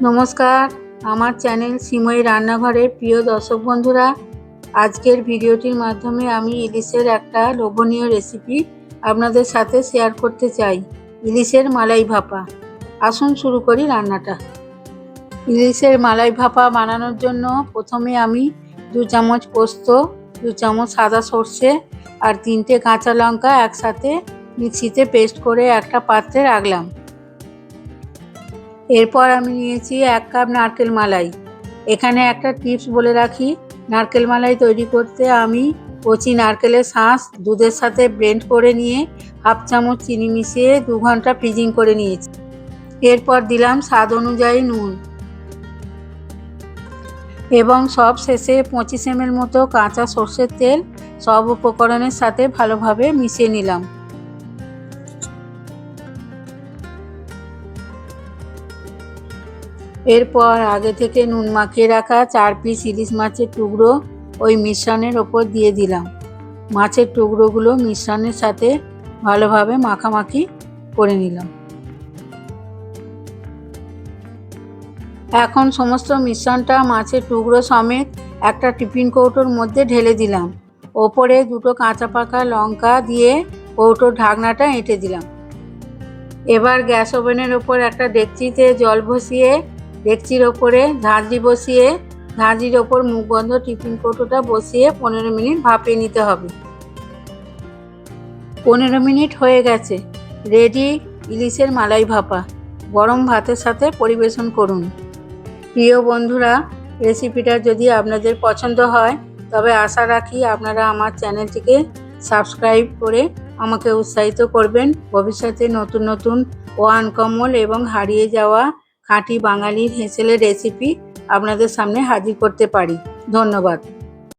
নমস্কার, আমার চ্যানেল সিমই রান্নাঘরের প্রিয় দর্শক বন্ধুরা। আজকের ভিডিওটির মাধ্যমে আমি ইলিশের একটা লোভনীয় রেসিপি আপনাদের সাথে শেয়ার করতে চাই। ইলিশের মালাই ভাপা। আসুন শুরু করি রান্নাটা। ইলিশের মালাই ভাপা বানানোর জন্য প্রথমে আমি দু চামচ পোস্ত, দু চামচ সাদা সর্ষে আর তিনটে কাঁচা লঙ্কা একসাথে মিক্সিতে পেস্ট করে একটা পাত্রে রাখলাম। এরপর আমি নিয়েছি এক কাপ নারকেল মালাই। এখানে একটা টিপস বলে রাখি, নারকেল মালাই তৈরি করতে আমি কচি নারকেলের শাঁস, দুধের সাথে ব্লেন্ড করে নিয়ে হাফ চামচ চিনি মিশিয়ে দু ঘণ্টা ফ্রিজিং করে নিয়েছি। এরপর দিলাম স্বাদ অনুযায়ী নুন। এবং সব শেষে পঁচিশ এম মতো কাঁচা সর্ষের তেল সব উপকরণের সাথে ভালোভাবে মিশিয়ে নিলাম। এরপর আগে থেকে নুন মাখিয়ে রাখা চার পিস ইলিশ মাছের টুকরো ওই মিশ্রণের ওপর দিয়ে দিলাম। মাছের টুকরোগুলো মিশ্রণের সাথে ভালোভাবে মাখামাখি করে নিলাম। এখন সমস্ত মিশ্রণটা মাছের টুকরো সমেত একটা টিফিন কৌটোর মধ্যে ঢেলে দিলাম। ওপরে দুটো কাঁচা পাকা লঙ্কা দিয়ে কৌটোর ঢাকনাটা এঁটে দিলাম। এবার গ্যাস ওভেনের ওপর একটা ডেকচিতে জল বসিয়ে ডেকচির ওপরে ঝাঁঝরি বসিয়ে ঝাঁঝরির ওপর মুখ বন্ধ, টিফিন কৌটোটা বসিয়ে পনেরো মিনিট ভাপিয়ে নিতে হবে। পনেরো মিনিট হয়ে গেছে। রেডি, ইলিশের মালাই ভাপা। গরম ভাতের সাথে পরিবেশন করুন। প্রিয় বন্ধুরা, রেসিপিটা যদি আপনাদের পছন্দ হয়, তবে আশা রাখি আপনারা আমার চ্যানেলটিকে সাবস্ক্রাইব করে আমাকে উৎসাহিত করবেন। ভবিষ্যতে নতুন নতুন ও আনকমল এবং হারিয়ে যাওয়া খাঁটি বাঙালির হেঁচেলের রেসিপি আপনাদের সামনে হাজির করতে পারি। ধন্যবাদ।